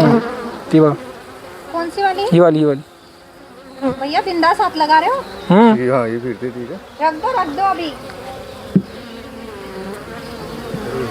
हम्म, कौन सी वाली ही वाली ही वाली भैया बिंदा साथ लगा रहे हो हम्म ये हाँ ये फिर दे दीजिए रख दो रख दो अभी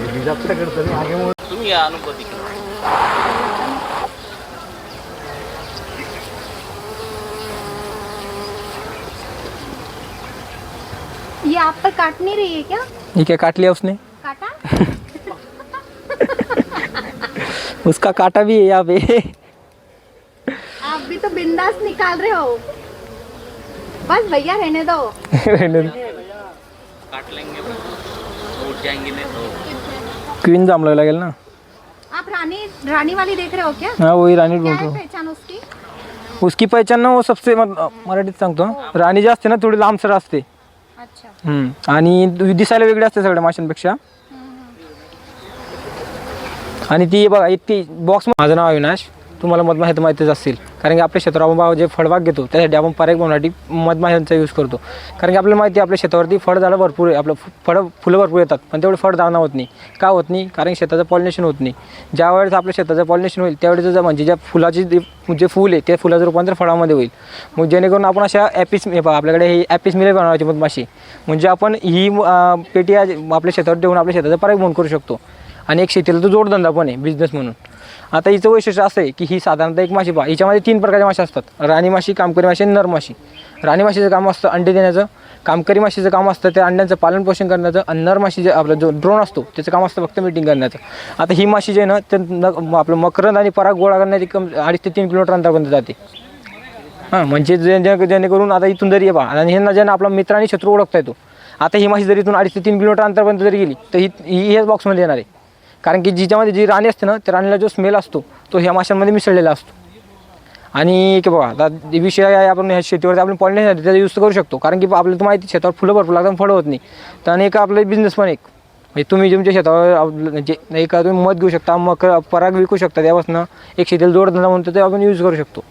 ये भी जब तक करते हैं आगे मोड़ तुम्ही या अनुभव तिकडे ये आप पर काट नहीं रही है क्या ये क्या काट लिया उसने काटा उसका काटा भी है यहाँ पे आप भी तो बिंदास निकाल रहे हो बस भैया रहने दो रहने दो काट लेंगे उठ जाएंगे नहीं तो क्वीन जाम लगे ना आप रानी रानी वाली देख रहे हो क्या हाँ वही रानी ढूंढ रहा हूँ पहचान उसकी उसकी पहचान ना वो सबसे मराठीत सांगतो हाँ। रानी जी असते ना थोडी लांबसर असते अच्छा हम्म, आणि दिसायला वेगळे असते सगळ्या माशांपेक्षा आणि ती बघा इतकी बॉक्स माझं नाव अविनाश तुम्हाला मधमाशात माहितीच असतील कारण की आपल्या बाबा जे फळबाग घेतो त्यासाठी आपण पर्याय बनवण्यासाठी मधमाशांचा यूज करतो कारण की आपल्याला माहिती आपल्या शेतावरती फळ फळझाडं भरपूर आपलं फळं फुलं भरपूर येतात पण तेवढे जाणं होत नाही का होत नाही कारण शेताचं पॉलिनेशन होत नाही ज्या वेळेस आपल्या शेताचं पॉलिनेशन होईल त्यावेळेस म्हणजे ज्या फुलाची जे फूल आहे त्या फुलाचं रूपांतर फळामध्ये होईल मग जेणेकरून आपण अशा ॲपिस आपल्याकडे ही ॲपिस मिले बनवायची मधमाशी म्हणजे आपण ही पेटी आपल्या शेतावर देऊन आपल्या शेताचा पर्याय बोन करू शकतो आणि एक शेतीला तो जोडधंदा पण आहे बिझनेस म्हणून आता हिचं वैशिष्ट्य असं आहे की ही साधारणतः एक माशी पहा हिच्यामध्ये तीन प्रकारच्या मासे असतात राणी माशी कामकरी माशी आणि नरमाशी राणी माशीचं काम असतं अंडे देण्याचं कामकरी माशीचं काम असतं त्या अंड्यांचं पालन पोषण करण्याचं आणि नर माशी जे आपला जो ड्रोन असतो त्याचं काम असतं फक्त मीटिंग करण्याचं आता ही माशी जे आहे ना ते आपलं मकरंद आणि पराग गोळा करण्याची कम अडीच ते तीन किलोमीटर अंतरापर्यंत जाते हां म्हणजे जे जेणेकरून आता इथून जरी पहा आणि ह्यांना ज्यांना आपला मित्र आणि शत्रू ओळखता येतो आता ही माशी जरी इथून अडीच ते तीन किलोमीटर अंतरापर्यंत जरी गेली तर ही हेच बॉक्समध्ये येणार आहे कारण की जिच्यामध्ये जी राणी असते ना त्या राणीला जो स्मेल असतो तो ह्या माशांमध्ये मिसळलेला असतो आणि की बघा आता विषय आपण ह्या शेतीवरती आपण पॉलिनेशन त्याचा यूज करू शकतो कारण की आपल्याला तर माहिती शेतावर फुलं भरपूर लागतात फळं होत नाही तर आणि एक आपलं बिझनेस पण एक म्हणजे तुम्ही तुमच्या शेतावर जे म्हणजे एका तुम्ही मध घेऊ शकता मग पराग विकू शकता त्यापासून एक शेतीला जोड जोडधंदा म्हणतो ते आपण यूज करू शकतो